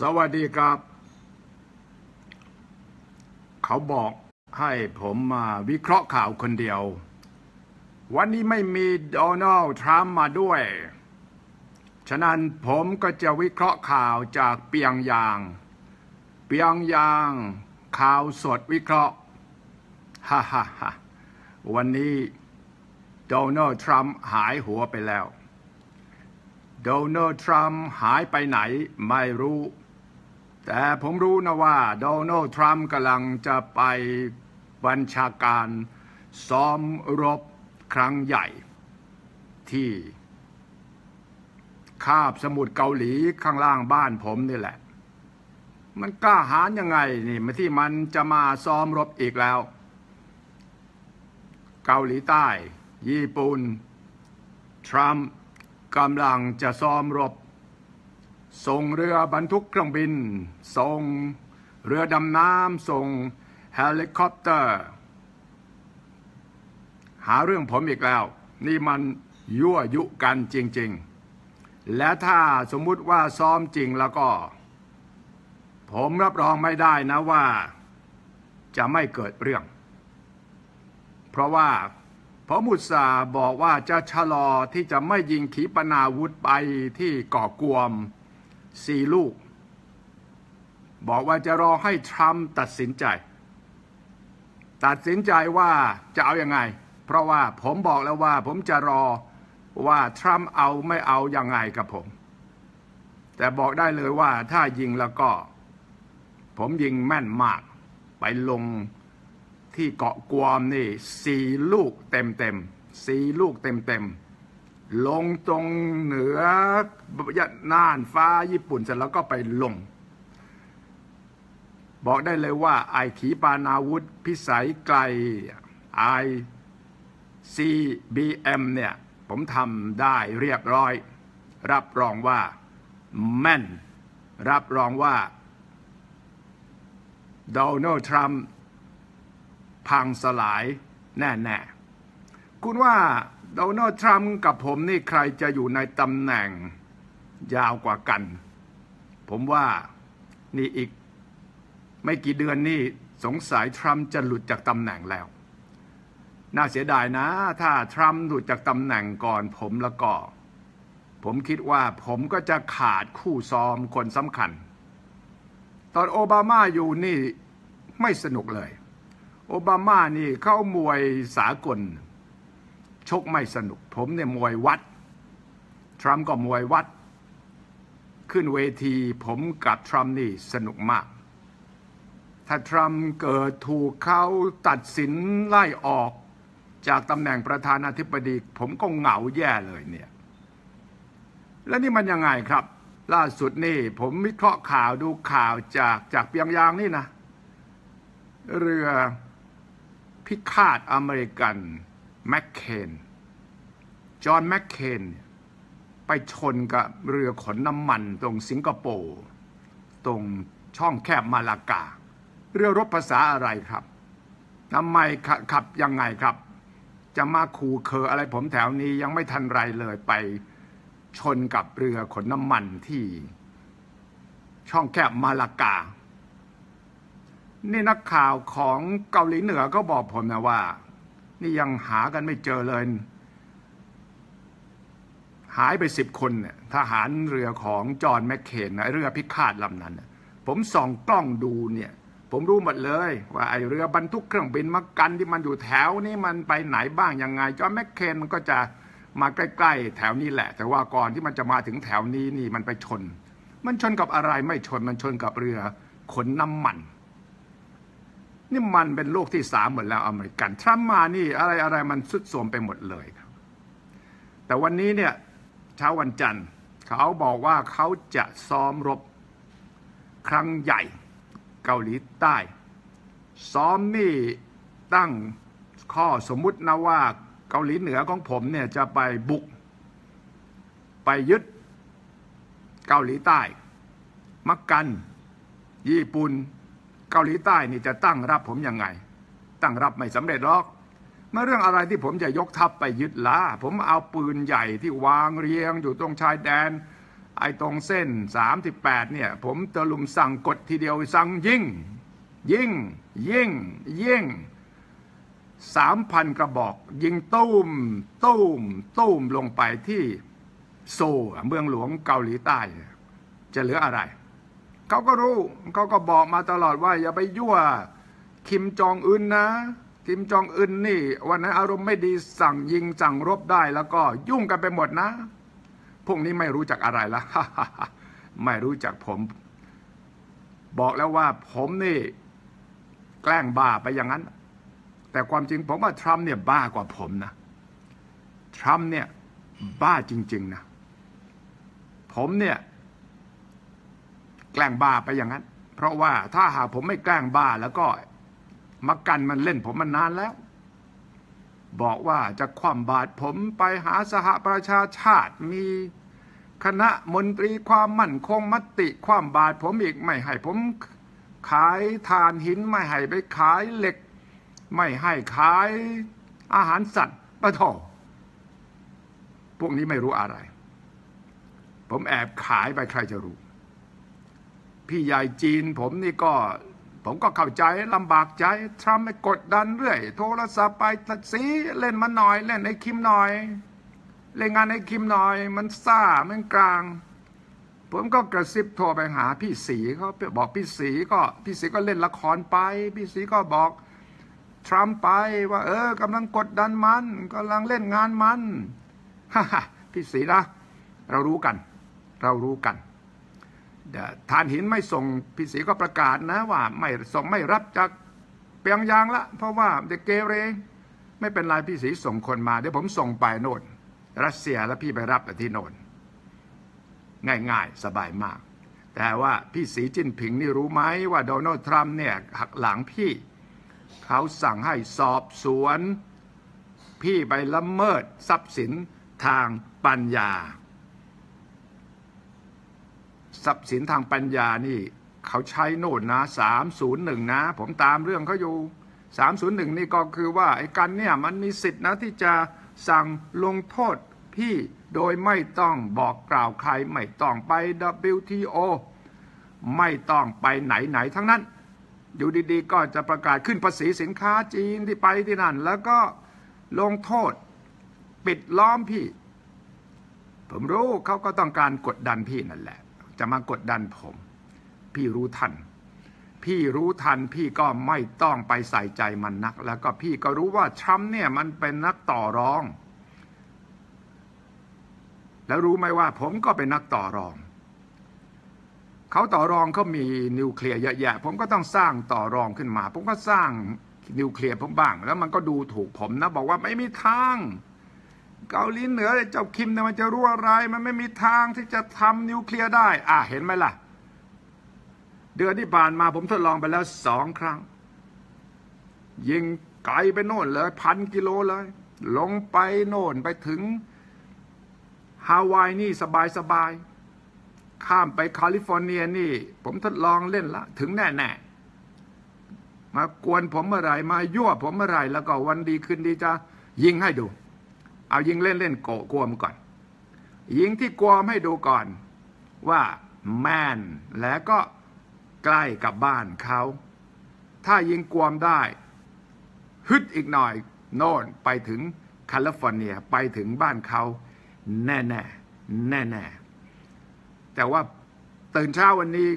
สวัสดีครับ เขาบอกให้ผมมาวิเคราะห์ข่าวคนเดียว วันนี้ไม่มีโดนัลด์ทรัมป์มาด้วย ฉะนั้นผมก็จะวิเคราะห์ข่าวจากเปียงยาง เปียงยาง ข่าวสดวิเคราะห์ฮ่าฮ่าฮ่าวันนี้โดนัลด์ทรัมป์หายหัวไปแล้วโดนัลด์ทรัมป์หายไปไหนไม่รู้ แต่ผมรู้นะว่าโดนัลด์ทรัมป์กำลังจะไปบัญชาการซ้อมรบครั้งใหญ่ที่คาบสมุทรเกาหลีข้างล่างบ้านผมนี่แหละ มันกล้าหาญยังไงนี่มาที่มันจะมาซ้อมรบอีกแล้ว เกาหลีใต้ ญี่ปุ่น ทรัมป์กำลังจะซ้อมรบ ส่งเรือบรรทุกเครื่องบิน ส่งเรือดำน้ำ ส่งเฮลิคอปเตอร์ หาเรื่องผมอีกแล้ว นี่มันยั่วยุกันจริง ๆ และถ้าสมมุติว่าซ้อมจริงแล้วก็ ผมรับรองไม่ได้นะว่า จะไม่เกิดเรื่อง เพราะว่าพอมุตสาห์บอกว่าจะชะลอที่จะไม่ยิงขีปนาวุธไปที่เกาะกวม สี่ลูก บอกว่าจะรอให้ทรัมป์ตัดสินใจ ตัดสินใจว่าจะเอาอยัางไง เพราะว่าผมบอกแล้วว่าผมจะรอว่าทรัมป์เอาไม่เอาอยัางไงกับผม แต่บอกได้เลยว่าถ้ายิงแล้วก็ ผมยิงแม่นมาก ไปลงที่เกาะกวมนี่สี่ลูกเต็มเต็มสี่ลูกเต็มเต็ม ลงตรงเหนือน่านฟ้าญี่ปุ่นเสร็จแล้วก็ไปลง บอกได้เลยว่า ไอขีปานาวุธ พิสัยไกลไอ CBM เนี่ย ผมทำได้เรียบร้อย รับรองว่า แม่น รับรองว่าโดนัลด์ทรัมป์พังสลายแน่ ๆ คุณว่า โดนัลด์ทรัมป์กับผมนี่ใครจะอยู่ในตำแหน่งยาวกว่ากัน ผมว่านี่อีกไม่กี่เดือนนี่สงสัยทรัมป์จะหลุดจากตำแหน่งแล้ว น่าเสียดายนะ ถ้าทรัมป์หลุดจากตำแหน่งก่อนผมแล้วก็ ผมคิดว่าผมก็จะขาดคู่ซ้อมคนสำคัญ ตอนโอบามาอยู่นี่ไม่สนุกเลย โอบามานี่เข้ามวยสากล ชกไม่สนุก ผมเนี่ยมวยวัด ทรัมป์ก็มวยวัด ขึ้นเวทีผมกับทรัมป์นี่สนุกมาก ถ้าทรัมป์เกิดถูกเขาตัดสินไล่ออกจากตำแหน่งประธานาธิบดี ผมก็เหงาแย่เลยเนี่ย แล้วนี่มันยังไงครับ ล่าสุดนี่ ผมวิเคราะห์ข่าวดูข่าวจากจากเปียงยางนี่นะ เรือพิฆาตอเมริกัน แมคเคนจอห์นแมคเคนไปชนกับเรือขนน้ำมันตรงสิงคโปร์ตรงช่องแคบมาลากา เรือรบภาษาอะไรครับทำไมขับยังไงครับ จะมาขู่เคออะไรผมแถวนี้ยังไม่ทันไรเลยไปชนกับเรือขนน้ำมันที่ช่องแคบมาลากา นี่นักข่าวของเกาหลีเหนือก็บอกผมนะว่า นี่ยังหากันไม่เจอเลย หายไปสิบคนเนี่ยทหารเรือของจอห์นแมคเคนนะเรือพิฆาตลำนั้น ผมส่องกล้องดูเนี่ยผมรู้หมดเลยว่าไอเรือบรรทุกเครื่องบินมากันที่มันอยู่แถวนี้มันไปไหนบ้างยังไงจอห์นแมคเคนมันก็จะมาใกล้ๆแถวนี้แหละ แต่ว่าก่อนที่มันจะมาถึงแถวนี้นี่มันไปชน มันชนกับอะไรไม่ชนมันชนกับเรือขนน้ำมัน นี่มันเป็นโลกที่สามหมดแล้วอเมริกัน ทรัมป์มานี่อะไรอะไรมันสุดโทมไปหมดเลยครับ แต่วันนี้เนี่ยเช้าวันจันทร์เขาบอกว่าเขาจะซ้อมรบครั้งใหญ่เกาหลีใต้ ซ้อมนี่ตั้งข้อสมมุตินะว่าเกาหลีเหนือของผมเนี่ยจะไปบุก ไปยึดเกาหลีใต้ มักกัน ญี่ปุ่น เกาหลีใต้นี่จะตั้งรับผมยังไง ตั้งรับไม่สำเร็จหรอกเมื่อเรื่องอะไรที่ผมจะยกทัพไปยึดล้าผมเอาปืนใหญ่ที่วางเรียงอยู่ตรงชายแดน ไอ้ตรงเส้น 38 เนี่ย ผมตะลุมสั่งกดทีเดียวสั่งยิงยิงยิงยิงสามพันกระบอก ยิงตุ้มตุ้มตุ้มลงไปที่โซเมืองหลวงเกาหลีใต้ จะเหลืออะไร เขาก็รู้เขาก็บอกมาตลอดว่าอย่าไปยั่วคิมจองอึนนะคิมจองอึนนี่ วันนั้นอารมณ์ไม่ดีสั่งยิงสั่งรบได้แล้วก็ยุ่งกันไปหมดนะ พวกนี้ไม่รู้จักอะไรละไม่รู้จักผม บอกแล้วว่าผมนี่ แกล้งบ้าไปอย่างนั้น แต่ความจริงผมว่าทรัมป์เนี่ยบ้ากว่าผมนะทรัมป์เนี่ยบ้าจริง ๆ นะ ผมเนี่ย แกล้งบ้าไปอย่างนั้น เพราะว่าถ้าหากผมไม่แกล้งบ้าแล้วก็มากันมันเล่นผมมันนานแล้ว บอกว่าจะคว่ำบาตรผมไปหาสหประชาชาติมีคณะมนตรีความมั่นคงมติความบาตรผมอีกไม่ให้ผมขายทานหินไม่ให้ไปขายเหล็ก ไม่ให้ขายอาหารสัตว์ปะทอพวกนี้ไม่รู้อะไร ผมแอบขายไปใครจะรู้ พี่ใหญ่จีนผมนี่ก็ ผมก็เข้าใจลำบากใจทรัมป์กดดันเรื่อย โทรศัพท์ไปตัดสีเล่นมาหน่อย เล่นในคิมหน่อย เล่นงานในคิมหน่อย มันซ่ามันกลาง ผมก็กระซิบโทรไปหาพี่สีเขาบอกพี่สีก็พี่สีก็เล่นละครไป พี่สีก็บอกทรัมป์ไปว่า เออกำลังกดดันมันกำลังเล่นงานมันฮ่าพี่สีนะเรารู้กัน เรารู้กัน ทานหินไม่ส่งพี่สีก็ประกาศนะว่าไม่ส่งไม่รับจากเปียงยางละ เพราะว่าเด็กเกเรไม่เป็นไรพี่สีส่งคนมา เดี๋ยวผมส่งไปโน่นรัสเซียแล้วพี่ไปรับที่โน่นง่ายๆ สบายมาก แต่ว่าพี่สีจิ้นผิงนี่รู้ไหมว่าโดนัลด์ทรัมป์เนี่ยหักหลังพี่ เขาสั่งให้สอบสวน พี่ไปละเมิดทรัพย์สินทางปัญญา ทรัพย์สินทางปัญญานี่เขาใช้โน่นนะ301นย์หนึ่งนะ ผมตามเรื่องเขาอยู่301นี่ก็คือว่าไอ้กันเนี่ยมันมีสิทธินะที่จะสั่งลงโทษพี่โดยไม่ต้องบอกกล่าวใคร ไม่ต้องไป WTO ไม่ต้องไปไหนไหนทั้งนั้น อยู่ดีๆ ก็จะประกาศขึ้นภาษีสินค้าจีนที่ไปที่นั่น แล้วก็ลงโทษปิดล้อมพี่ ผมรู้เขาก็ต้องการกดดันพี่นั่นแหละ จะมากดดันผม พี่รู้ทัน พี่รู้ทันพี่ก็ไม่ต้องไปใส่ใจมันนัก แล้วก็พี่ก็รู้ว่าทรัมป์เนี่ยมันเป็นนักต่อรอง แล้วรู้ไหมว่าผมก็เป็นนักต่อรองเขาต่อรองเขามีนิวเคลียร์เยอะแยะผมก็ต้องสร้างต่อรองขึ้นมา ผมก็สร้างนิวเคลียร์ผมบ้าง แล้วมันก็ดูถูกผมนะ บอกว่าไม่มีทาง เกาหลีเหนือเจ้าคิมเนี่ยมันจะรู้อะไร มันไม่มีทางที่จะทำนิวเคลียร์ได้ อะเห็นไหมล่ะ เดือนที่ผ่านมาผมทดลองไปแล้วสองครั้ง ยิงไกลไปโน่นเลยพันกิโลเลย ลงไปโน่นไปถึงฮาวายนี่สบายสบาย ข้ามไปแคลิฟอร์เนียนี่ ผมทดลองเล่นละ ถึงแน่แน่ๆมากวนผมเมื่อไหร่มายั่วผมเมื่อไหร่แล้วก็วันดีคืนดีจะยิงให้ดู เอายิงเล่นเล่นโกกลัวมก่อน ยิงที่กลัวให้ดูก่อนว่าแมนแล้วก็ใกล้กับบ้านเขา ถ้ายิงกวมได้ ฮึดอีกหน่อย โน่นไปถึงแคลิฟอร์เนียไปถึงบ้านเขา แน่แน่แน่แน่แต่ว่าตื่นเช้าวันนี้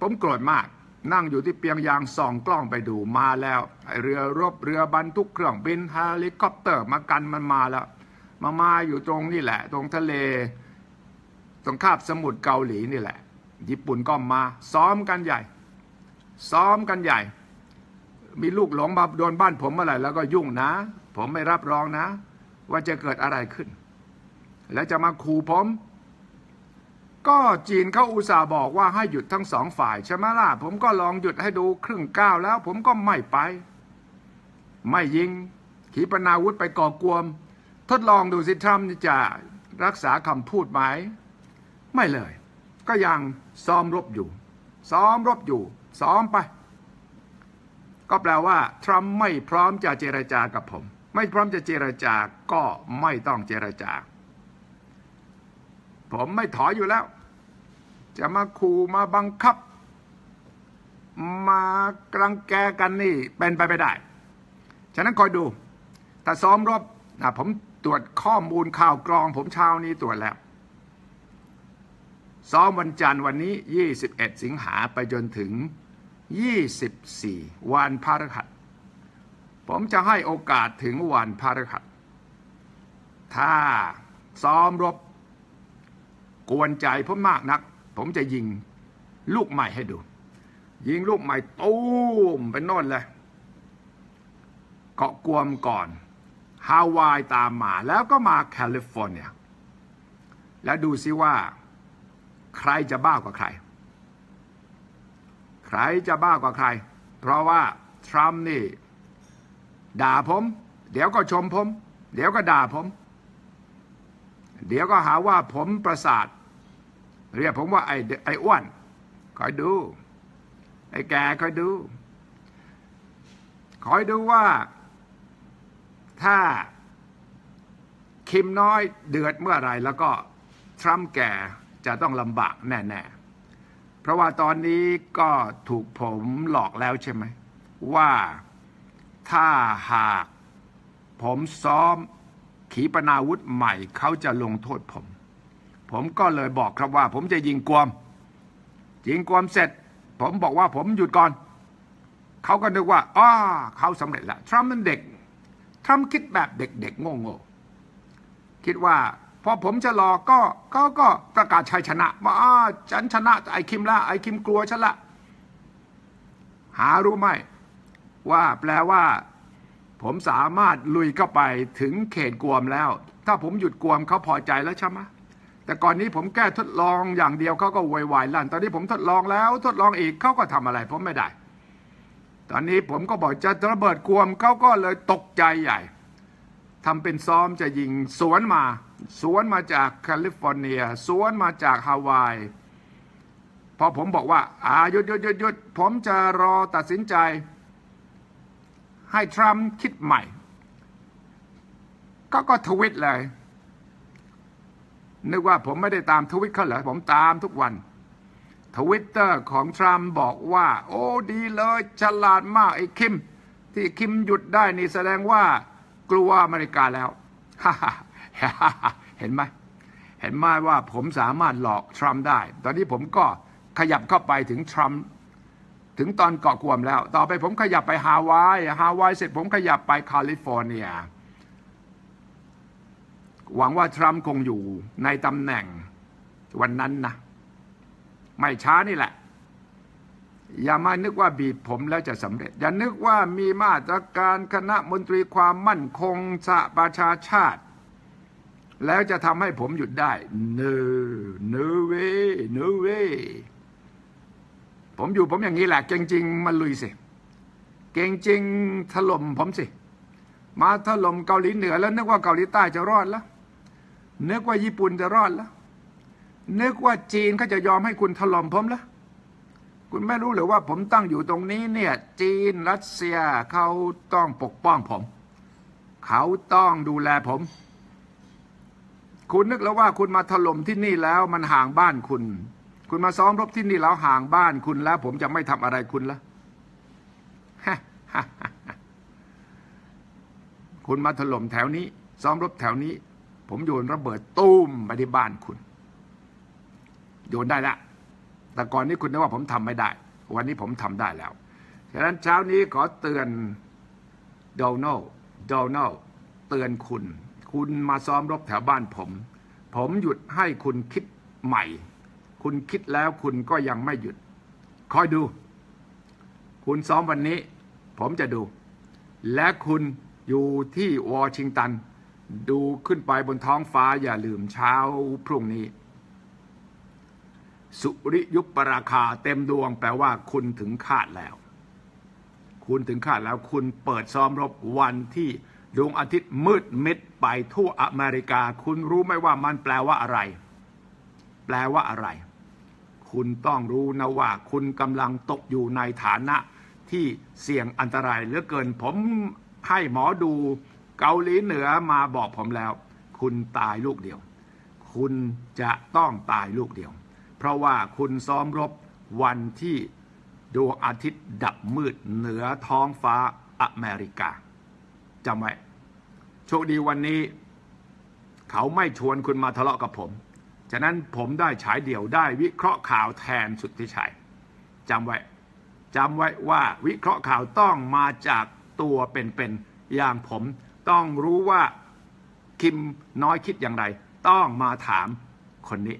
ผมโกรธมาก นั่งอยู่ที่เปียงยางส่องกล้องไปดูมาแล้ว เรือรบเรือบรรทุกเครื่องบินเฮลิคอปเตอร์มากันมันมาแล้ว มามาอยู่ตรงนี่แหละ ตรงทะเล ตรงคาบสมุทรเกาหลีนี่แหละ ญี่ปุ่นก็มาซ้อมกันใหญ่ ซ้อมกันใหญ่ มีลูกหลงมาโดนบ้านผมเมื่อไหร่แล้วก็ยุ่งนะ ผมไม่รับรองนะ ว่าจะเกิดอะไรขึ้น แล้วจะมาขู่ผมก็จีนเขาอุตส่าห์บอกว่าให้หยุดทั้งสองฝ่ายใช่ไหมล่ะผมก็ลองหยุดให้ดูครึ่งก้าวแล้ว ผมก็ไม่ไป ไม่ยิงขีปนาวุธไปก่อกวม ทดลองดูสิทรัมป์จะรักษาคำพูดไหมไม่เลย ก็ยังซ้อมรบอยู่ ซ้อมรบอยู่ ซ้อมไป ก็แปลว่า ทรัมป์ไม่พร้อมจะเจรจากับผม ไม่พร้อมจะเจรจาก็ไม่ต้องเจรจา ผมไม่ถอยอยู่แล้ว จะมาขู่มาบังคับ มากรังแกกันนี่เป็นไปไม่ได้ ฉะนั้นคอยดู ถ้าซ้อมรบนะผม ตรวจข้อมูลข่าวกรอง ผมเช้านี้ตรวจแล้ว ซ้อมวันจันทร์วันนี้ 21 สิงหาไปจนถึง 24 วันพฤหัสผมจะให้โอกาสถึงวันพฤหัสถ้าซ้อมรบ กวนใจผมมากนัก ผมจะยิงลูกใหม่ให้ดู ยิงลูกใหม่ตูมไปโน่นเลยเกาะกวมก่อน ฮาวายตามมาแล้วก็มาแคลิฟอร์เนีย แล้วดูซิว่า ใครจะบ้ากว่าใคร ใครจะบ้ากว่าใคร เพราะว่า ทรัมป์นี่ ด่าผม เดี๋ยวก็ชมผม เดี๋ยวก็ด่าผม เดี๋ยวก็หาว่าผมประสาท เรียกผมว่าไอ้ไอ้อ้วนคอยดู ไอ้แกคอยดู คอยดูว่า ถ้าคิมน้อยเดือดเมื่อไรแล้วก็ทรัมป์แก่จะต้องลำบากแน่ๆ เพราะว่าตอนนี้ก็ถูกผมหลอกแล้วใช่ไหม ว่าถ้าหากผมซ้อมขีปนาวุธใหม่เขาจะลงโทษผม ผมก็เลยบอกครับว่า ผมจะยิงกวมยิงกวมเสร็จ ผมบอกว่าผมหยุดก่อน เขาก็นึกว่าอ้าเขาสำเร็จแล้วทรัมป์นั้นเด็ก ทรัมป์คิดแบบเด็กๆโง่ๆคิดว่าพอผมจะรอก็ก็ก็ประกาศชัยชนะว่าอ้าฉันชนะไอ้คิมละไอ้คิมกลัวฉันละ หารู้ไหมว่าแปลว่า ผมสามารถลุยเข้าไปถึงเขตกวมแล้ว ถ้าผมหยุดกวมเขาพอใจแล้วใช่ไหมแต่ก่อนนี้ผมแก้ทดลองอย่างเดียวเขาก็วอยวายลั่น ตอนนี้ผมทดลองแล้วทดลองอีกเขาก็ทำอะไรผมไม่ได้ ตอนนี้ผมก็บอกจะระเบิดกวมเขาก็เลยตกใจใหญ่ทำเป็นซ้อมจะยิงสวนมา สวนมาจากแคลิฟอร์เนีย สวนมาจากฮาวายพอผมบอกว่าอาหยุดหยุดหยุดหยุดผมจะรอตัดสินใจ ให้ทรัมป์คิดใหม่ ก็ก็ทวิตเลย นึกว่าผมไม่ได้ตามทวิตเขาเหรอผมตามทุกวัน ทวิตเตอร์ของทรัมป์บอกว่า โอ้ดีเลยฉลาดมากไอ้คิม ที่คิมหยุดได้นี่แสดงว่ากลัวอเมริกาแล้ว เห็นไหมเห็นไหมว่าผมสามารถหลอกทรัมป์ได้ ตอนนี้ผมก็ขยับเข้าไปถึงทรัมป์ถึงตอนเกาะกวมแล้ว ต่อไปผมขยับไปฮาวาย ฮาวายเสร็จผมขยับไปแคลิฟอร์เนีย หวังว่าทรัมป์คงอยู่ในตำแหน่งวันนั้นนะ ไม่ช้านี่แหละ อย่ามานึกว่าบีบผมแล้วจะสำเร็จ อย่านึกว่ามีมาตรการคณะมนตรีความมั่นคงสหประชาชาติ แล้วจะทำให้ผมหยุดได้เนเนเวเนเวผมอยู่ผมอย่างนี้แหละ เก่งจริงมาลุยสิ เก่งจริงถล่มผมสิ มาถล่มเกาหลีเหนือแล้วนึกว่าเกาหลีใต้จะรอดแล้วนึกว่าญี่ปุ่นจะรอดแล้ว นึกว่าจีนเขาจะยอมให้คุณถล่มผมแล้วคุณไม่รู้หรือว่าผมตั้งอยู่ตรงนี้เนี่ย จีนรัสเซียเขาต้องปกป้องผม เขาต้องดูแลผม คุณนึกแล้วว่าคุณมาถล่มที่นี่แล้วมันห่างบ้านคุณ คุณมาซ้อมรบที่นี่แล้วห่างบ้านคุณแล้ว ผมจะไม่ทำอะไรคุณละคุณมาถล่มแถวนี้ ซ้อมรบแถวนี้ ผมโยนระเบิดตุ้มไปที่บ้านคุณ โยนได้ละ แต่ก่อนนี้คุณนึกว่าผมทำไม่ได้ วันนี้ผมทำได้แล้ว ฉะนั้นเช้านี้ขอเตือนโดนัลโดนัลเตือนคุณ คุณมาซ้อมรบแถวบ้านผม ผมหยุดให้คุณคิดใหม่ คุณคิดแล้วคุณก็ยังไม่หยุด คอยดู คุณซ้อมวันนี้ ผมจะดู และคุณอยู่ที่วอชิงตัน ดูขึ้นไปบนท้องฟ้าอย่าลืมเช้าพรุ่งนี้ สุริยุปราคาเต็มดวงแปลว่าคุณถึงคาดแล้ว คุณถึงคาดแล้วคุณเปิดซ้อมรบวันที่ดวงอาทิตย์มืดมิดไปทั่วอเมริกา คุณรู้ไหมว่ามันแปลว่าอะไร แปลว่าอะไร คุณต้องรู้นะว่า คุณกำลังตกอยู่ในฐานะที่เสี่ยงอันตรายเหลือเกิน ผมให้หมอดูเกาหลีเหนือมาบอกผมแล้ว คุณตายลูกเดียว คุณจะต้องตายลูกเดียว เพราะว่าคุณซ้อมรบวันที่ดวงอาทิตย์ดับมืดเหนือท้องฟ้าอเมริกาจำไว้โชคดีวันนี้ เขาไม่ชวนคุณมาทะเลาะกับผม ฉะนั้นผมได้ฉายเดี่ยวได้วิเคราะห์ข่าวแทนสุทธิชัยจำไว้จำไว้ว่าวิเคราะห์ข่าวต้องมาจากตัวเป็นๆอย่างผม ต้องรู้ว่าคิมน้อยคิดอย่างไร ต้องมาถามคนนี้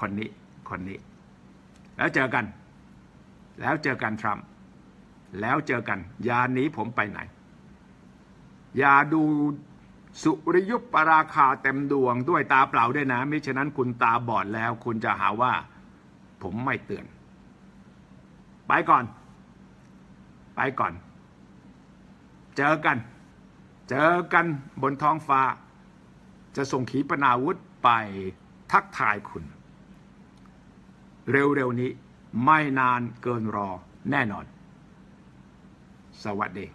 คนนี้ คนนี้ แล้วเจอกัน แล้วเจอกันทรัมป์แล้วเจอกัน ยาหนีผมไปไหน อย่าดูสุริยุปราคาเต็มดวงด้วยตาเปล่าด้วยนะม่ฉะนั้นคุณตาบอดแล้ว คุณจะหาว่า ผมไม่เตือน ไปก่อน ไปก่อน เจอกัน เจอกันบนท้องฟ้า จะส่งขีปนาวุธไปทักทายคุณ เร็วๆนี้ไม่นานเกินรอแน่นอน สวัสดี